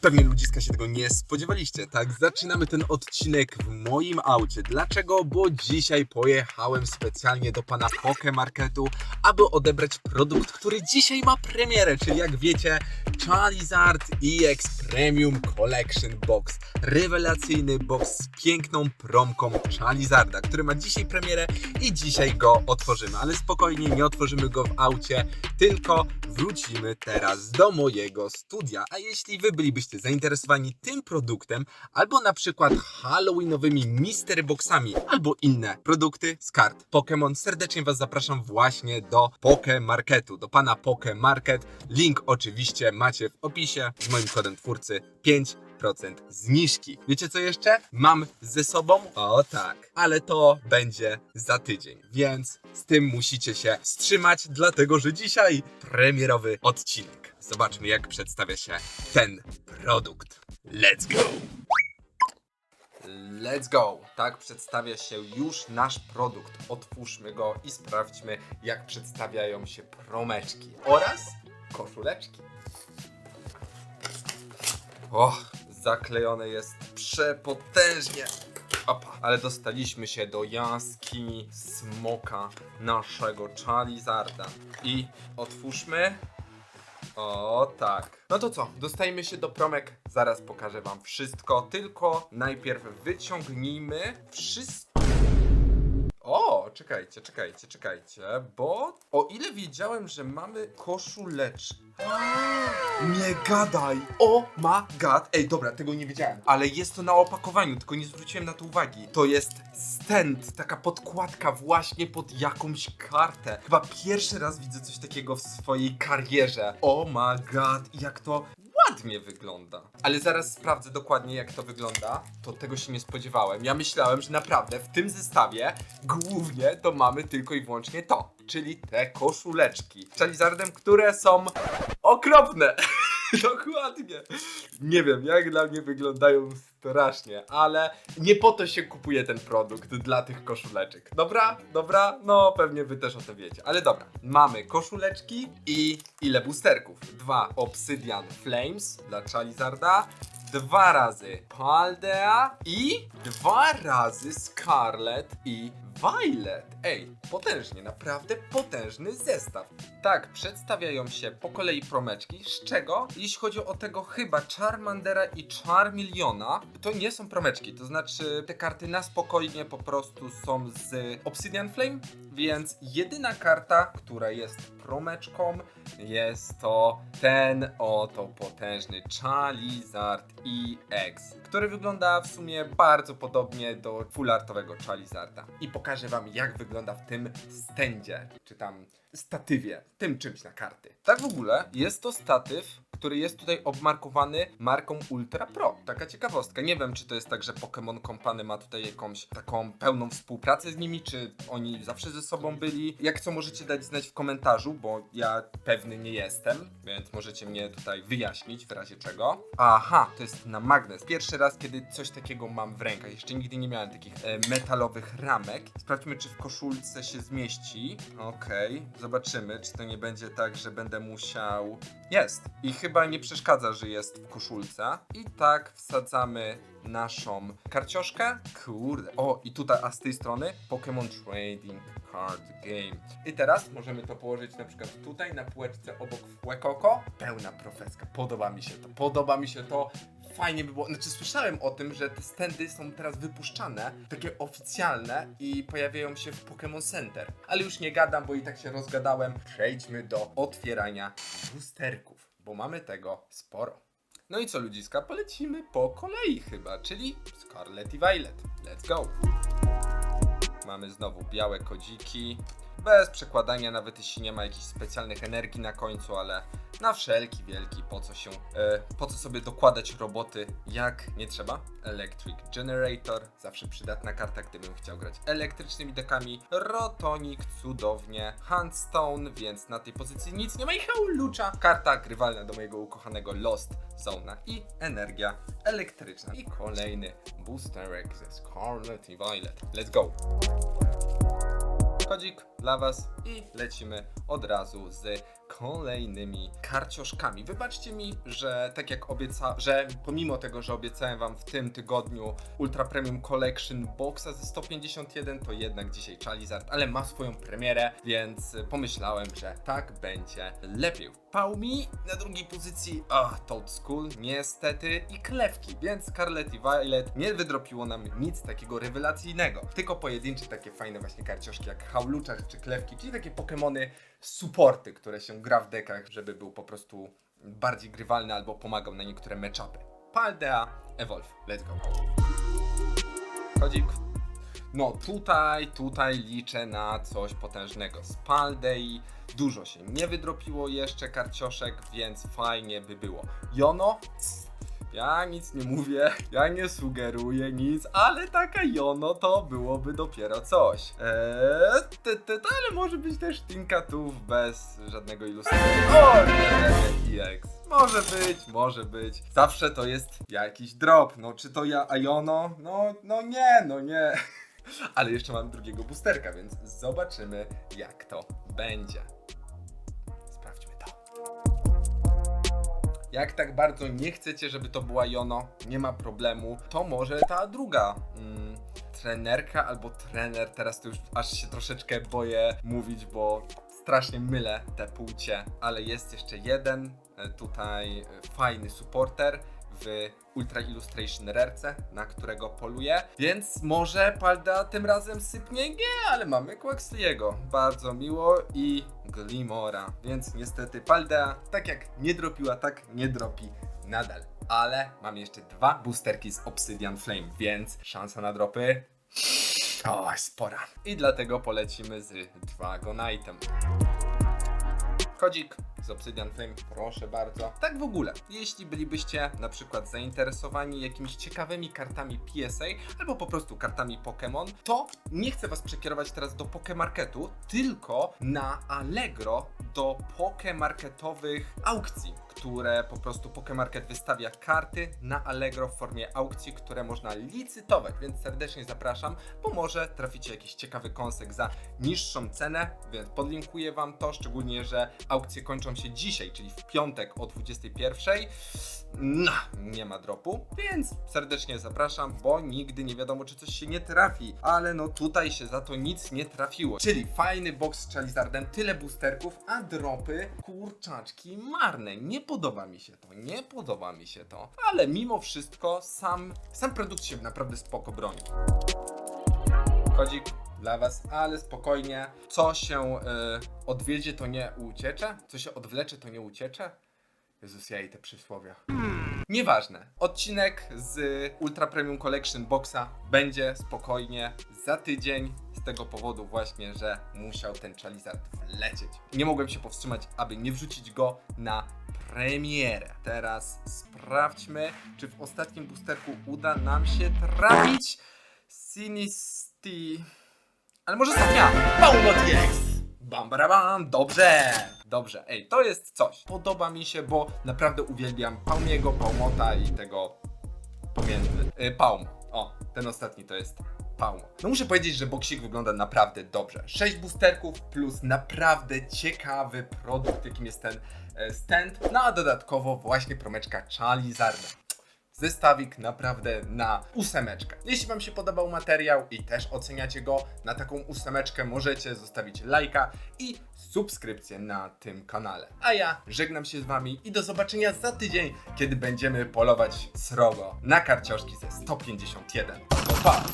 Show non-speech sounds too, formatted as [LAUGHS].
Pewnie ludziska się tego nie spodziewaliście, tak? Zaczynamy ten odcinek w moim aucie. Dlaczego? Bo dzisiaj pojechałem specjalnie do pana Poke Marketu, aby odebrać produkt, który dzisiaj ma premierę, czyli jak wiecie, Charizard EX Premium Collection Box. Rewelacyjny box z piękną promką Charizarda, który ma dzisiaj premierę i dzisiaj go otworzymy. Ale spokojnie, nie otworzymy go w aucie, tylko wrócimy teraz do mojego studia. A jeśli wy bylibyście zainteresowani tym produktem, albo na przykład halloweenowymi mystery boxami, albo inne produkty z kart Pokémon, serdecznie was zapraszam właśnie do Poke Marketu, do pana Poke Market. Link oczywiście macie w opisie z moim kodem twórcy 5 zniżki. Wiecie co jeszcze? Mam ze sobą? O tak, ale to będzie za tydzień, więc z tym musicie się wstrzymać, dlatego że dzisiaj premierowy odcinek. Zobaczmy jak przedstawia się ten produkt. Let's go! Let's go! Tak przedstawia się już nasz produkt. Otwórzmy go i sprawdźmy, jak przedstawiają się promeczki oraz koszuleczki. Och, zaklejone jest przepotężnie. Opa, ale dostaliśmy się do jaskini smoka naszego Charizarda. I otwórzmy. O tak. No to co? Dostajemy się do promek. Zaraz pokażę wam wszystko. Tylko najpierw wyciągnijmy wszystko. O, czekajcie, czekajcie, czekajcie, bo o ile wiedziałem, że mamy koszuleczki. Nie gadaj! O my god! Ej, dobra, tego nie wiedziałem. Ale jest to na opakowaniu, tylko nie zwróciłem na to uwagi. To jest stent, taka podkładka właśnie pod jakąś kartę. Chyba pierwszy raz widzę coś takiego w swojej karierze. O my god, jak to ładnie wygląda. Ale zaraz sprawdzę dokładnie jak to wygląda. To tego się nie spodziewałem. Ja myślałem, że naprawdę w tym zestawie głównie to mamy tylko i wyłącznie to. Czyli te koszuleczki. Charizardem, które są okropne. [LAUGHS] [LAUGHS] Dokładnie. Nie wiem, jak dla mnie wyglądają strasznie, ale nie po to się kupuje ten produkt dla tych koszuleczek. Dobra? Dobra? No pewnie wy też o tym wiecie. Ale dobra, mamy koszuleczki i ile boosterków? Dwa Obsidian Flames dla Charizarda, dwa razy Paldea i dwa razy Scarlet i Violet. Ej, potężnie, naprawdę potężny zestaw. Tak, przedstawiają się po kolei promeczki, z czego, jeśli chodzi o tego chyba Charmandera i Charmeleona, to nie są promeczki, to znaczy te karty na spokojnie po prostu są z Obsidian Flame, więc jedyna karta, która jest promeczką, jest to ten oto potężny Charizard EX, który wygląda w sumie bardzo podobnie do fullartowego Charizarda. I pokażę wam jak wygląda w tym stędzie, czy tam statywie, tym czymś na karty. Tak w ogóle jest to statyw, który jest tutaj obmarkowany marką Ultra Pro. Taka ciekawostka. Nie wiem, czy to jest tak, że Pokémon Company ma tutaj jakąś taką pełną współpracę z nimi, czy oni zawsze ze sobą byli. Jak co możecie dać znać w komentarzu, bo ja pewny nie jestem, więc możecie mnie tutaj wyjaśnić w razie czego. Aha, to jest na magnes. Pierwszy raz, kiedy coś takiego mam w rękach. Jeszcze nigdy nie miałem takich e, metalowych ramek. Sprawdźmy, czy w koszulce się zmieści. Okej, zobaczymy, czy to nie będzie tak, że będę musiał... Jest. I chyba nie przeszkadza, że jest w koszulce. I tak wsadzamy naszą karcioszkę. Kurde. O, i tutaj, a z tej strony Pokémon Trading Card Game. I teraz możemy to położyć na przykład tutaj na półeczce obok Fuecoco. Pełna profeska. Podoba mi się to. Podoba mi się to. Fajnie by było. Znaczy, słyszałem o tym, że te stędy są teraz wypuszczane, takie oficjalne i pojawiają się w Pokémon Center. Ale już nie gadam, bo i tak się rozgadałem. Przejdźmy do otwierania boosterków, bo mamy tego sporo. No i co ludziska, polecimy po kolei chyba, czyli Scarlet i Violet. Let's go! Mamy znowu białe kodziki. Bez przekładania, nawet jeśli nie ma jakichś specjalnych energii na końcu, ale na wszelki wielki, po co się, e, po co sobie dokładać roboty, jak nie trzeba. Electric Generator, zawsze przydatna karta, gdybym chciał grać elektrycznymi dekami. Rotonic, cudownie. Handstone, więc na tej pozycji nic nie ma. I Lucza, karta grywalna do mojego ukochanego Lost Zona. I energia elektryczna. I kolejny boosterek ze Scarlet i Violet. Let's go! Dla Was i lecimy od razu z kolejnymi karcioszkami. Wybaczcie mi, że tak jak obieca, że pomimo tego, że obiecałem wam w tym tygodniu Ultra Premium Collection Boxa ze 151, to jednak dzisiaj Charizard, ale ma swoją premierę, więc pomyślałem, że tak będzie lepiej. Wpał mi na drugiej pozycji ah, Toad School, niestety, i Klewki, więc Scarlet i Violet nie wydropiło nam nic takiego rewelacyjnego, tylko pojedyncze takie fajne właśnie karcioszki jak Hauluczak czy Klewki, czyli takie Pokémony supporty, które się gra w dekach, żeby był po prostu bardziej grywalny albo pomagał na niektóre matchupy. Paldea, Evolve, let's go. Chodzik. No tutaj, tutaj liczę na coś potężnego. Z Paldei dużo się nie wydropiło jeszcze karcioszek, więc fajnie by było. Jono? Ja nic nie mówię, ja nie sugeruję nic, ale taka Jono to byłoby dopiero coś. Eee, ty, ale może być też Tinkatów bez żadnego ilustracji. O, nie, EX. Może być, może być. Zawsze to jest jakiś drop. No, czy to ja, a Jono? No, no nie, no nie. [LAUGHS] Ale jeszcze mam drugiego boosterka, więc zobaczymy, jak to będzie. Sprawdźmy to. Jak tak bardzo nie chcecie, żeby to była Jono, nie ma problemu, to może ta druga mm, trenerka albo trener, teraz to już aż się troszeczkę boję mówić, bo strasznie mylę te płcie, ale jest jeszcze jeden e, tutaj e, fajny supporter w Ultra Illustration Rerce, na którego poluję, więc może Palda tym razem sypnie G, ale mamy Quaxliego, bardzo miło i Glimora, więc niestety Palda, tak jak nie dropiła, tak nie dropi nadal. Ale mam jeszcze dwa boosterki z Obsidian Flame, więc szansa na dropy Oj, spora. I dlatego polecimy z Dragonite'em. Kodzik z Obsidian Flame, proszę bardzo. Tak w ogóle, jeśli bylibyście na przykład zainteresowani jakimiś ciekawymi kartami PSA albo po prostu kartami Pokémon, to nie chcę was przekierować teraz do Pokemarketu, tylko na Allegro do pokemarketowych aukcji, które po prostu Pokemarket wystawia karty na Allegro w formie aukcji, które można licytować, więc serdecznie zapraszam, bo może traficie jakiś ciekawy kąsek za niższą cenę, więc podlinkuję wam to, szczególnie, że aukcje kończą się dzisiaj, czyli w piątek o 21. No, nie ma dropu, więc serdecznie zapraszam, bo nigdy nie wiadomo, czy coś się nie trafi, ale no tutaj się za to nic nie trafiło. Czyli fajny box z Charizardem, tyle boosterków, a dropy, kurczaczki marne. Nie podoba mi się to, nie podoba mi się to, ale mimo wszystko sam, sam produkt się naprawdę spoko broni. Kodzik dla was, ale spokojnie. Co się y, odwiedzie, to nie uciecze? Co się odwlecze, to nie uciecze? Jezus, ja i te przysłowia. Nieważne. Odcinek z Ultra Premium Collection Boxa będzie spokojnie za tydzień. Z tego powodu właśnie, że musiał ten Charizard wlecieć. Nie mogłem się powstrzymać, aby nie wrzucić go na premierę. Teraz sprawdźmy, czy w ostatnim boosterku uda nam się trafić Sinisty. Ale może ostatnia! Paulo DX! Bam, barabam, dobrze! Dobrze, ej, to jest coś. Podoba mi się, bo naprawdę uwielbiam Paumiego, Paumota i tego pomiędzy. Y, Paum. O, ten ostatni to jest No muszę powiedzieć, że boksik wygląda naprawdę dobrze. 6 boosterków plus naprawdę ciekawy produkt, jakim jest ten e, stand. No a dodatkowo właśnie promeczka Charizarda zestawik naprawdę na ósemeczkę. Jeśli Wam się podobał materiał i też oceniacie go na taką ósemeczkę, możecie zostawić lajka i subskrypcję na tym kanale. A ja żegnam się z Wami i do zobaczenia za tydzień, kiedy będziemy polować srogo na karcioszki ze 151. Pa!